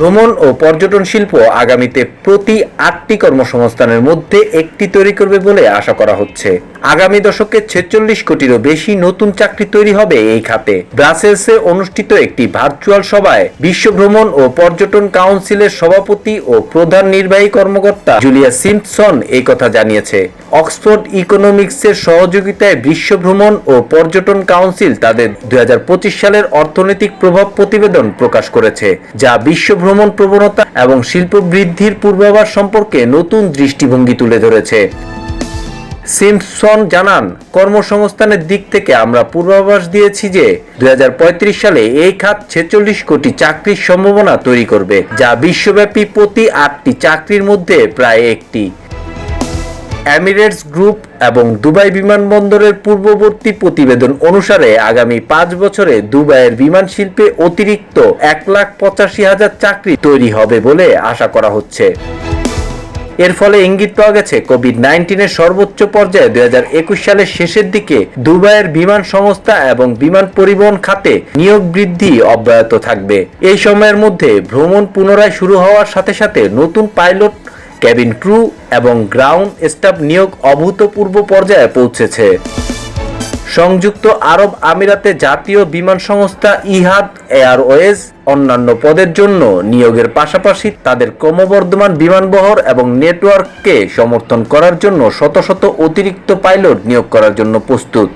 ভ্রমণ ও পর্যটন শিল্প আগামীতে প্রতি আটটি কর্মসংস্থানের মধ্যে একটি তৈরি করবে বলে আশা করা হচ্ছে। আগামী দশকে ছেচল্লিশ কোটিরও বেশি নতুন চাকরি তৈরি হবে এই খাতে। ব্রাসেলসে অনুষ্ঠিত একটি ভার্চুয়াল সভায় বিশ্ব ভ্রমণ ও পর্যটন কাউন্সিলের সভাপতি ও প্রধান নির্বাহী কর্মকর্তা জুলিয়া সিম্পসন এই কথা জানিয়েছে। অক্সফোর্ড ইকোনমিক্সের সহযোগিতায় বিশ্ব ভ্রমণ ও পর্যটন কাউন্সিল তাদের দুই হাজার পঁচিশ সালের অর্থনৈতিক প্রভাব প্রতিবেদন প্রকাশ করেছে, যা বিশ্ব ভ্রমণ প্রবণতা এবং শিল্প বৃদ্ধির পূর্বাভাস সম্পর্কে নতুন দৃষ্টিভঙ্গি তুলে ধরেছে। সিমসন জানান, কর্মসংস্থানের দিক থেকে আমরা পূর্বাভাস দিয়েছি যে দু হাজার পঁয়ত্রিশ সালে এই খাত ছেচল্লিশ কোটি চাকরির সম্ভাবনা তৈরি করবে, যা বিশ্বব্যাপী প্রতি আটটি চাকরির মধ্যে প্রায় একটি। এমিরেটস গ্রুপ এবং দুবাই বিমানবন্দরের পূর্ববর্তী প্রতিবেদন অনুসারে আগামী পাঁচ বছরে দুবাইয়ের বিমান শিল্পে অতিরিক্ত এক লাখ পঁচাশি হাজার চাকরি তৈরি হবে বলে আশা করা হচ্ছে। এর ফলে ইঙ্গিত পাওয়া গেছে কোভিড নাইন্টিনের সর্বোচ্চ পর্যায়ে দুই হাজার একুশ সালের শেষের দিকে দুবাইয়ের বিমান সংস্থা এবং বিমান পরিবহন খাতে নিয়োগ বৃদ্ধি অব্যাহত থাকবে। এই সময়ের মধ্যে ভ্রমণ পুনরায় শুরু হওয়ার সাথে সাথে নতুন পাইলট ক্যাবিন ক্রু এবং গ্রাউন্ড স্টাফ নিয়োগ অভূতপূর্ব পর্যায়ে পৌঁছেছে। সংযুক্ত আরব আমিরাতে জাতীয় বিমান সংস্থা ইহাদ এয়ারওয়েজ অন্যান্য পদের জন্য নিয়োগের পাশাপাশি তাদের ক্রমবর্ধমান বিমানবহর এবং নেটওয়ার্ককে সমর্থন করার জন্য শত শত অতিরিক্ত পাইলট নিয়োগ করার জন্য প্রস্তুত।